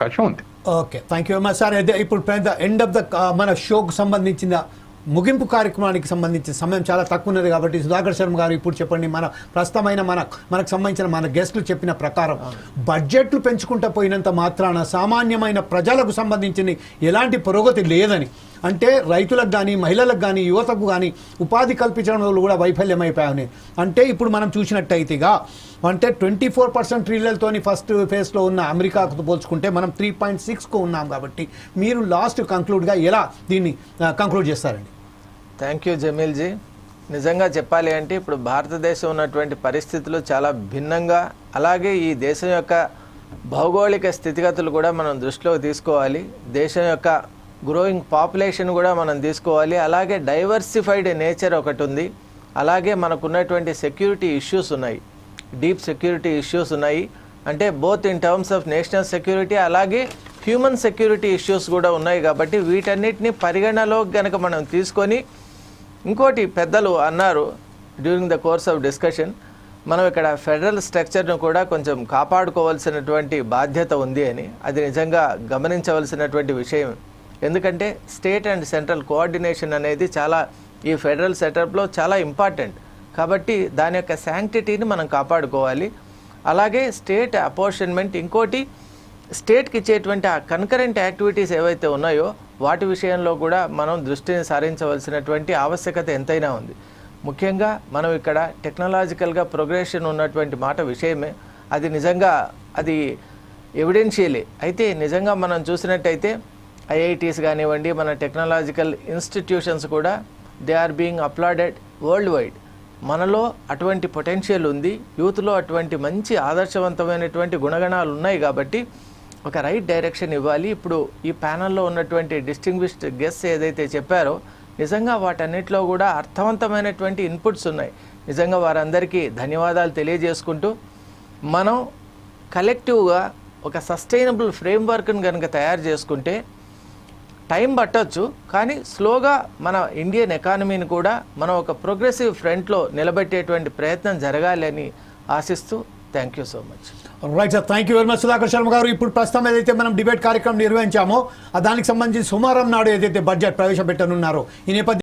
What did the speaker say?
అవకాశం ఉంది okay thank you much sir అయితే ఇప్పుడు పెద్ద ఎండ్ ఆఫ్ ద మన షోకు సంబంధించిన ముగింపు కార్యక్రమానికి సంబంధించిన సమయం చాలా తక్కువ ఉన్నది కాబట్టి సుధాకర్ శర్మ గారు ఇప్పుడు చెప్పండి మన ప్రస్తుతమైన మన మనకు సంబంధించిన మన గెస్టులు చెప్పిన ప్రకారం బడ్జెట్లు పెంచుకుంటూ పోయినంత మాత్రాన సామాన్యమైన ప్రజలకు సంబంధించిన ఎలాంటి పురోగతి లేదని అంటే రైతులకు కానీ మహిళలకు కానీ యువతకు కానీ ఉపాధి కల్పించడంలో కూడా వైఫల్యమైపోయాయి. అంటే ఇప్పుడు మనం చూసినట్టయితేగా అంటే ట్వంటీ ఫోర్ పర్సెంట్ ట్రిలియన్తోని ఫస్ట్ ఫేజ్లో ఉన్న అమెరికాకు పోల్చుకుంటే మనం త్రీ పాయింట్ సిక్స్కు ఉన్నాం కాబట్టి మీరు లాస్ట్ కంక్లూడ్గా ఎలా దీన్ని కంక్లూడ్ చేస్తారండి? థ్యాంక్ యూ జమీల్జీ నిజంగా చెప్పాలి అంటే ఇప్పుడు భారతదేశం ఉన్నటువంటి పరిస్థితులు చాలా భిన్నంగా అలాగే ఈ దేశం యొక్క భౌగోళిక స్థితిగతులు కూడా మనం దృష్టిలోకి తీసుకోవాలి. దేశం యొక్క గ్రోయింగ్ పాపులేషన్ కూడా మనం తీసుకోవాలి. అలాగే డైవర్సిఫైడ్ నేచర్ ఒకటి ఉంది. అలాగే మనకున్నటువంటి సెక్యూరిటీ ఇష్యూస్ ఉన్నాయి. డీప్ సెక్యూరిటీ ఇష్యూస్ ఉన్నాయి. అంటే both in terms of national security అలాగే హ్యూమన్ సెక్యూరిటీ ఇష్యూస్ కూడా ఉన్నాయి కాబట్టి వీటన్నిటిని పరిగణలో గనక మనం తీసుకొని ఇంకోటి పెద్దలు అన్నారు during the course of discussion మనం ఇక్కడ ఫెడరల్ స్ట్రక్చర్ను కూడా కొంచెం కాపాడుకోవాల్సినటువంటి బాధ్యత ఉంది అని. అది నిజంగా గమనించవలసినటువంటి విషయం. ఎందుకంటే స్టేట్ అండ్ సెంట్రల్ కోఆర్డినేషన్ అనేది చాలా ఈ ఫెడరల్ సెటప్లో చాలా ఇంపార్టెంట్. కాబట్టి దాని యొక్క శాంక్టిటీని మనం కాపాడుకోవాలి. అలాగే స్టేట్ అపోర్షన్మెంట్ ఇంకోటి స్టేట్కి ఇచ్చేటువంటి ఆ కన్కరెంట్ యాక్టివిటీస్ ఏవైతే ఉన్నాయో వాటి విషయంలో కూడా మనం దృష్టిని సారించవలసినటువంటి ఆవశ్యకత ఎంతైనా ఉంది. ముఖ్యంగా మనం ఇక్కడ టెక్నాలజికల్గా ప్రోగ్రెషన్ ఉన్నటువంటి మాట విషయమే. అది నిజంగా అది ఎవిడెన్షియలే. అయితే నిజంగా మనం చూసినట్టయితే ఐఐటీస్ కానివ్వండి మన టెక్నాలజికల్ ఇన్స్టిట్యూషన్స్ కూడా they are being applauded world wide మనలో అటువంటి పొటెన్షియల్ ఉంది యూత్లో అటువంటి మంచి ఆదర్శవంతమైనటువంటి గుణగణాలు ఉన్నాయి కాబట్టి ఒక రైట్ డైరెక్షన్ ఇవ్వాలి. ఇప్పుడు ఈ ప్యానల్లో ఉన్నటువంటి డిస్టింగ్విష్డ్ గెస్ట్ ఏదైతే చెప్పారో నిజంగా వాటన్నిటిలో కూడా అర్థవంతమైనటువంటి ఇన్పుట్స్ ఉన్నాయి. నిజంగా వారందరికీ ధన్యవాదాలు తెలియజేసుకుంటూ మనం కలెక్టివ్గా ఒక సస్టైనబుల్ ఫ్రేమ్వర్క్ను కనుక తయారు చేసుకుంటే టైం పట్టచ్చు కానీ స్లోగా మన ఇండియన్ ఎకానమీని కూడా మనం ఒక ప్రోగ్రెసివ్ ఫ్రంట్లో నిలబెట్టేటువంటి ప్రయత్నం జరగాలని ఆశిస్తూ thank you so much. Right sir thank you very much Sudhakar Sharma garu. ఇప్పుడు ప్రస్తుతం ఏదైతే మనం డిబేట్ కార్యక్రమం నిర్వహించామో దానికి సంబంధించి సుమారం నాడు ఏదైతే బడ్జెట్ ప్రవేశపెట్టనున్నారో ఈ నేపథ్యం